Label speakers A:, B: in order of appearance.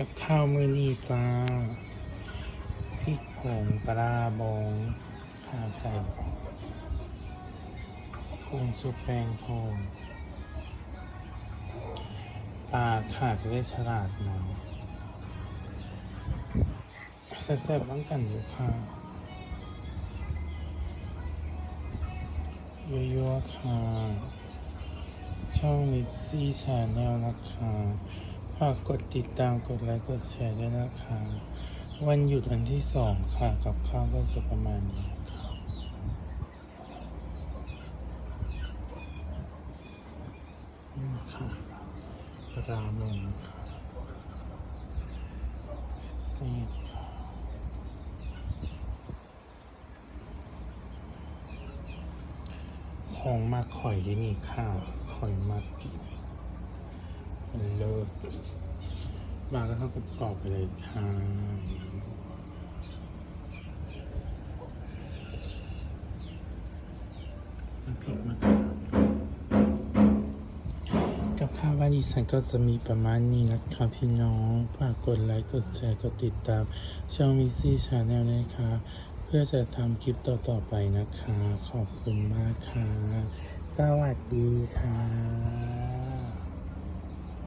A: กับข้าวมือนีจ้าพริกผงปลาบองข้าวไก่กุ้งซุปแปงทองปลาขาดจะได้ฉลาดหน่อยแซ่บๆต้องกันอยู่ค่ะยั่วๆค่ะ ช่องมิซี่ชาแนลนะคะ ฝากกดติดตามกดไลค์กดแชร์ด้วยนะคะวันหยุดวันที่สองค่ะกับข้าวก็จะประมาณนี้ค่ะนี่ค่ะปลามงค่ะเซ่บๆค่ะของมาข่อยที่นี่ค่ะข่อยมากินเลิ มาก็เท่ากับกรอบไปเลยค่ะพริกมากับข้าวบ้านอีสานก็จะมีประมาณนี้นะคะพี่น้องฝากกดไลค์กดแชร์กดติดตาม ช่องมิซี่ชาแนลนะคะ เพื่อจะทำคลิปต่อ ๆ ไปนะคะ ขอบคุณมากค่ะ สวัสดีค่ะ